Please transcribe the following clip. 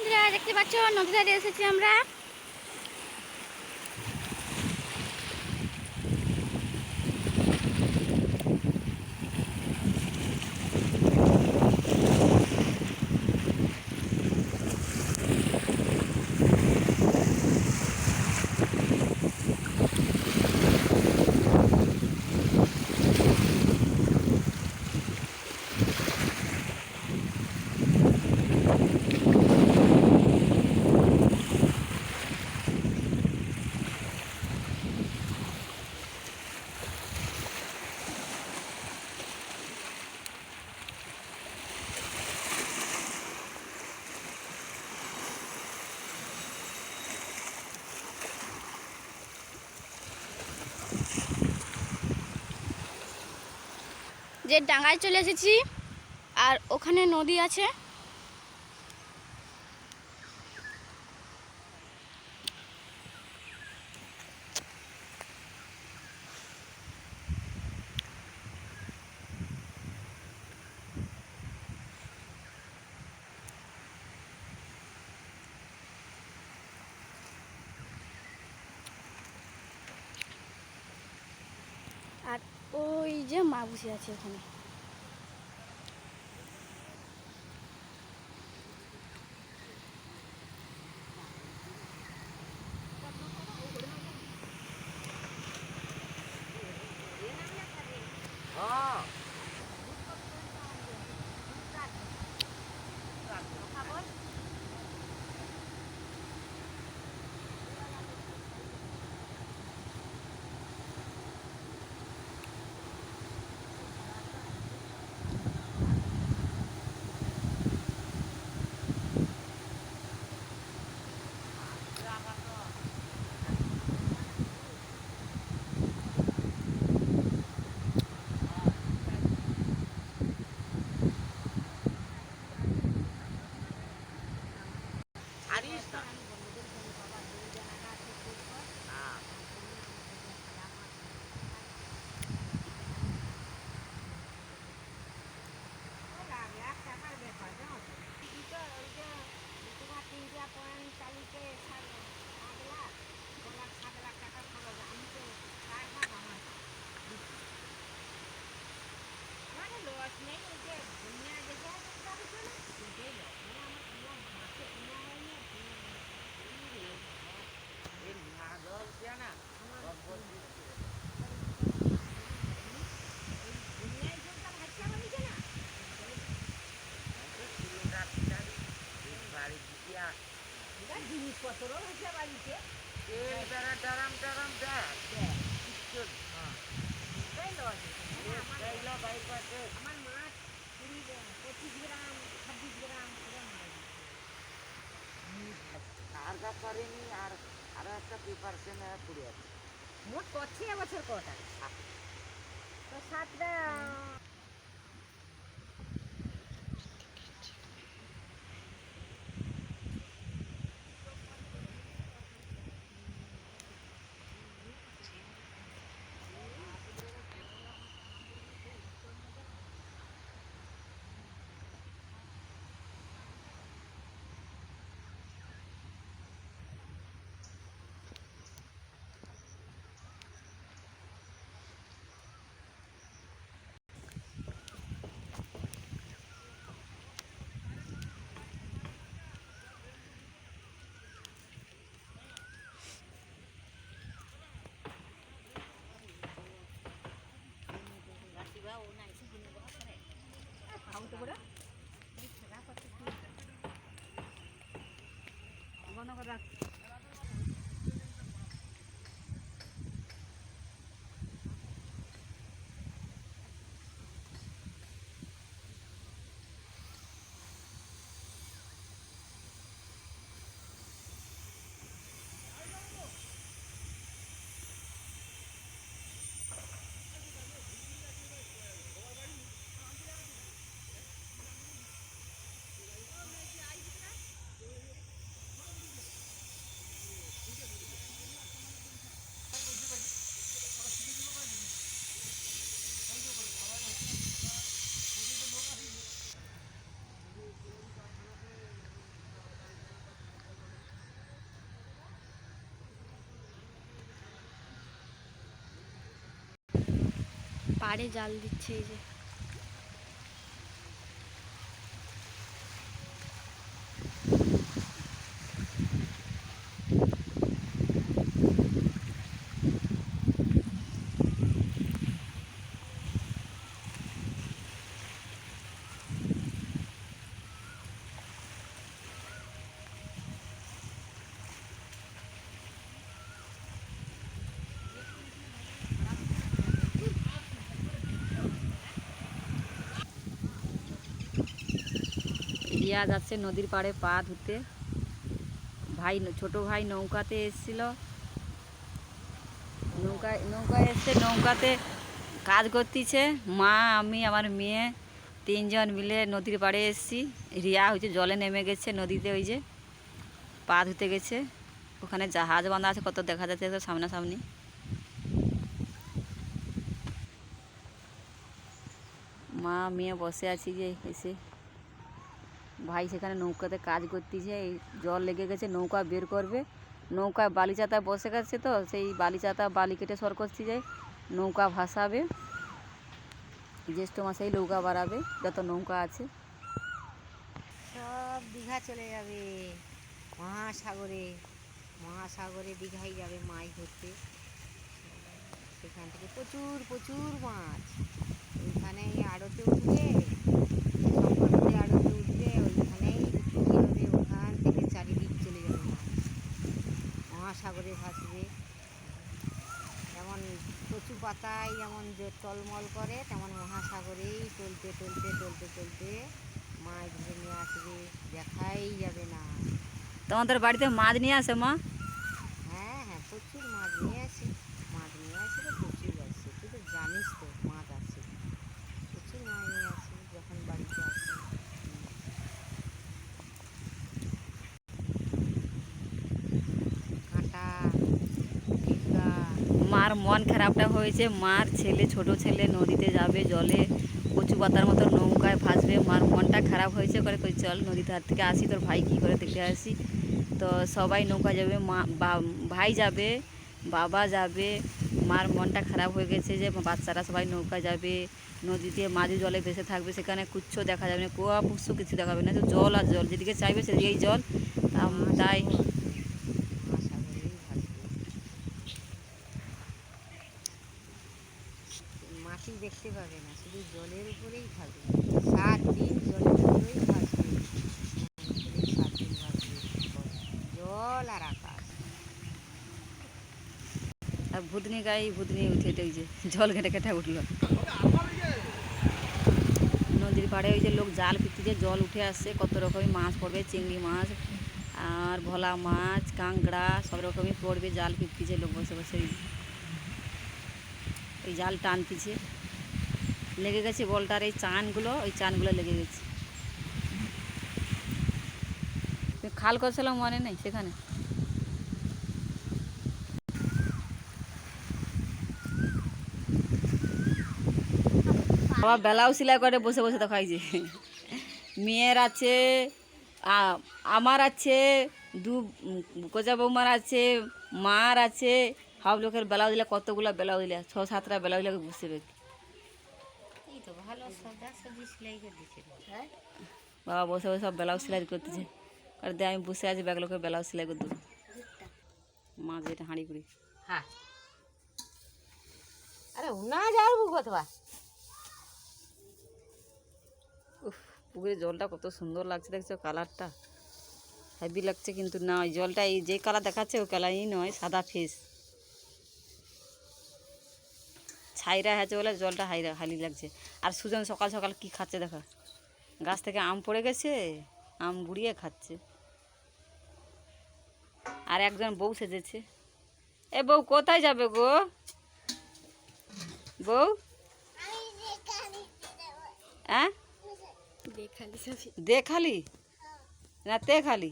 বন্ধুরা দেখতে পাচ্ছ নদী ধারে এসেছি আমরা। যে ডাঙায় চলে এসেছি আর ওখানে নদী আছে। ওই যে মা বসে আছে ওখানে। পঁচিশ গ্রাম ছাব্বিশ গ্রাম আর যা করেনি আর আরও একটা প্রিপারেশন পড়ে আছে। মোট করছে এবছর কটা? তো সাতটা খাওয়াতে করে ঘন পাড়ে জাল দিচ্ছে এই যে। রিয়া যাচ্ছে নদীর পাড়ে পা ধুতে। ভাই, ছোট ভাই নৌকাতে এসেছিল। নৌকায় নৌকায় এসছে নৌকাতে কাজ করতেছে। মা, আমি, আমার মেয়ে তিনজন মিলে নদীর পাড়ে এসেছি। রিয়া হচ্ছে জলে নেমে গেছে নদীতে ওই যে, পা ধুতে গেছে। ওখানে জাহাজ বাঁধা আছে, কত দেখা যাচ্ছে তো সামনাসামনি। মা, মেয়ে বসে আছি যে, এসে। ভাই সেখানে নৌকাতে কাজ করতেছে, এই জল লেগে গেছে, নৌকা বের করবে। নৌকায় বালিচাতায় বসে গেছে তো, সেই বালিচাতা বালি কেটে সর করতে যায়, নৌকা ভাসাবে। জ্যৈষ্ঠ মাসেই নৌকা বাড়াবে, যত নৌকা আছে। সব দীঘা চলে যাবে, মহাসাগরে মহাসাগরে দীঘায় যাবে মাছ ধরতে। সেখান থেকে প্রচুর প্রচুর মাছ। ওইখানে আড়তে উঠবে সম্পর্কে আড়তে উঠবে ওইখানেই বিক্রি হবে ওখান থেকে চারিদিক চলে যাবে মাছ মহাসাগরে ভাসবে যেমন কচু পাতায় যেমন যে টলমল করে তেমন মহাসাগরেই টলতে টলতে টলতে টলতে মাছ ধরে নিয়ে আসবে। দেখাই যাবে না। তোমাদের বাড়িতে মাছ নিয়ে আসে মা? হ্যাঁ হ্যাঁ প্রচুর মাছ নিয়ে আসে মাছ নিয়ে আসে তো প্রচুর আসে তুই তো জানিস তো মাছ আসে প্রচুর মাছ নিয়ে আসে যখন বাড়িতে আসে কাঁটা টিকা মার মন খারাপটা হয়েছে। মার ছেলে, ছোট ছেলে নদীতে যাবে জলে, কচু পাতার মতো নৌকায় ভাসবে। মার মনটা খারাপ হয়েছে করে কই, চল নদী ধার থেকে আসি, তোর ভাই কী করে দেখে আসি? তো সবাই নৌকা যাবে, মা ভাই যাবে, বাবা যাবে। মার মনটা খারাপ হয়ে গেছে যে, বাচ্চারা সবাই নৌকা যাবে, নদীতে মাঝে জলে ভেসে থাকবে, সেখানে কুচ্ছ দেখা যাবে না, কুয়া পুষ্য কিছু দেখাবে না তো জল আর জল, যেদিকে চাইবে সেদিকেই জল। তাই মহাসাগরেই ভাসবে দেখতে পাবে না, শুধু জলের উপরেই থাকবে সাত দিন জলের উপরেই সমুদ্রেই সাত দিন জল আর আকাশ। আর ভুতনি গায়ে ভুতনি উঠে ওই যে জল ঘেটে ঘেটে উঠল। নদীর পাড়ে ওই যে লোক জাল ফিরতে জল উঠে আসছে কত রকমের মাছ পড়বে, চিংড়ি মাছ আর ভোলা মাছ, কাঁকড়া, সব রকমই পড়বে জাল ফিরতেছে লোক বসে বসে ওই জাল টানতেছে। লেগে গেছে বলটার এই চানগুলো, ওই চানগুলো লেগে গেছে। খাল করছিলাম মনে নেই সেখানে? বাবা বেলাও সেলাই করে বসে বসে দেখাইছে মেয়ের আছে আমার আছে, দু কোচা বৌমার আছে, মার আছে। সব লোকের বেলাও দিলে কতগুলো বেলাও দিলে ছ সাতটা বেলাও দিলে বসে রেখে এই তো ভালো সদা সবজি সেলাই করে দিচ্ছে হ্যাঁ বাবা বসে বসে সব ব্লাউজ সেলাই করতেছে। আর দে আমি বসে আছি ব্যাগ লোকের ব্লাউজ সেলাই করে দেবো মাছ এটা হাঁড়ি করে হ্যাঁ। আরে উনা যাব কতবা উফ পুকুরের জলটা কত সুন্দর লাগছে দেখছ কালারটা? হেভি লাগছে কিন্তু না ওই জলটা এই যে কালার দেখাচ্ছে ওই কালারই নয় সাদা ফেস ছাইরা আছে বলে জলটা হাইরা হালি লাগছে। আর সুজন সকাল সকাল কি খাচ্ছে দেখা? গাছ থেকে আম পড়ে গেছে আম গুড়িয়ে খাচ্ছে। আর একজন বউ সেজেছে। এ বউ কোথায় যাবে গো? বউ? হ্যাঁ? দেখালি? না তে খালি?